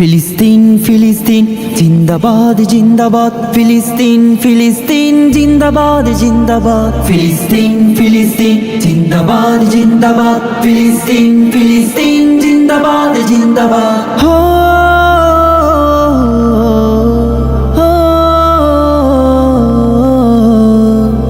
ফিলিস্তিন ফিলিস্তিন জিন্দাবাদ জিন্দাবাদ ফিলিস্তিন ফিলিস্তিন জিন্দাবাদ জিন্দাবাদ ফিলিস্তিন ফিলিস্তিন জিন্দাবাদ জিন্দাবাদ ফিলিস্তিন ফিলিস্তিন জিন্দাবাদ জিন্দাবাদ হো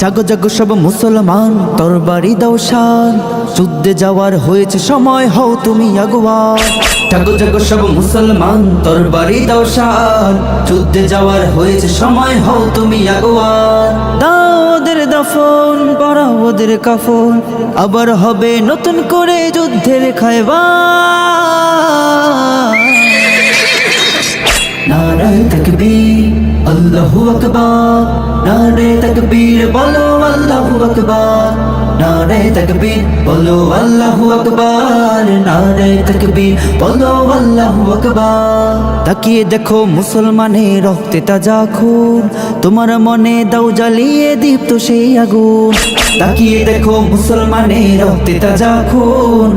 জাগো জাগো সব মুসলমান তরবারি দাও শান যুদ্ধে যাওয়ার হয়েছে সময় হও তুমি আগুয়া জাগো জাগো সব মুসলমান, তরবারি দাও শান যুদ্ধে যাওয়ার হয়েছে সময়, হও তুমি আগুয়া দাও ওদের দফন পরাও ওদের কাফন। আবার হবে নতুন করে যুদ্ধের খায়বা নারায় তকবীর, আল্লাহু আকবার। নারে তকবীর, বলো আল্লাহু আকবার। নারে তকবীর, বলো আল্লাহু আকবার। নারে তকবীর, বলো আল্লাহু আকবার। তাকিয়ে দেখো মুসলমানের রক্তে তাজা খুন। তোমার মনে দাও জ্বালিয়ে দীপ্ত সেই আগুন। তাকিয়ে দেখো মুসলমানের রক্তে তাজা খুন।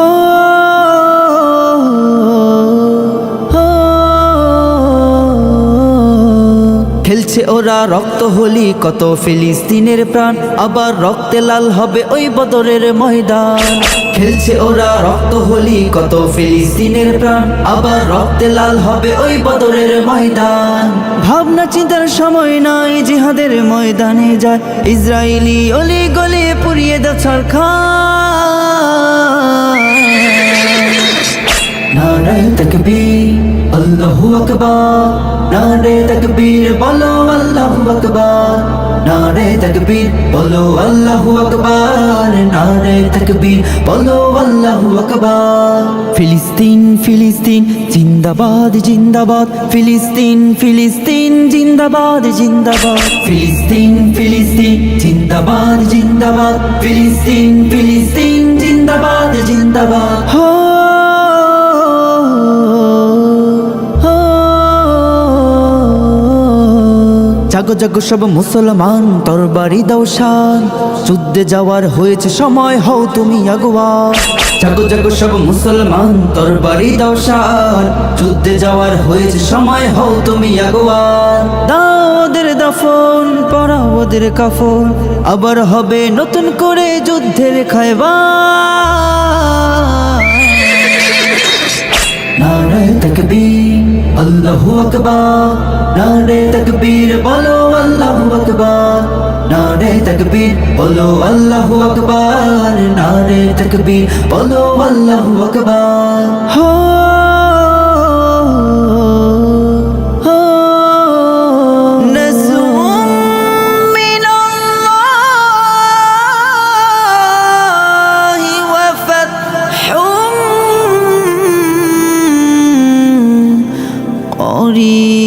হো খেলছে ওরা রক্ত হলি, কত ফিলিস্তিনের প্রাণ। আবার রক্তে লাল হবে ওই বদরের ময়দান। খেলছে ওরা রক্ত হলি, কত ফিলিস্তিনের প্রাণ। আবার রক্তে লাল হবে ওই বদরের ময়দান। ভাবনা চিন্তার সময় নাই, জিহাদের ময়দানে যায়। ইসরায়েলি অলি গলে পুড়িয়ে দা সরকার নারে তকবীর, বলো আল্লাহু আকবার। নারে তকবীর, বলো আল্লাহু আকবার। নারে তকবীর, বলো আল্লাহু আকবার। ফিলিস্তিন ফিলিস্তিন, জিন্দাবাদ জিন্দাবাদ। ফিলিস্তিন ফিলিস্তিন, জিন্দাবাদ জিন্দাবাদ। ফিলিস্তিন ফিলিস্তিন, জিন্দাবাদ জিন্দাবাদ। ফিলিস্তিন ফিলিস্তিন, জিন্দাবাদ জিন্দাবাদ। হো জাগো সব মুসলমান দাও শান। যুদ্ধে যাওয়ার হয়েছে সময়, হও তুমি আগুয়া জাগো সব মুসলমান দাও শান। যুদ্ধে যাওয়ার হয়েছে সময়, হও তুমি আগুয়া দাও ওদের দফন, পরাও ওদের কাফন। আবার হবে নতুন করে যুদ্ধের খায়বা নারায় তকবীর। আল্লাহু আকবার নারে তাকবীর বলো আল্লাহু আকবার নারে তাকবীর বলো আল্লাহু আকবার নারে তাকবীর বলো আল্লাহু আকবার। মুরী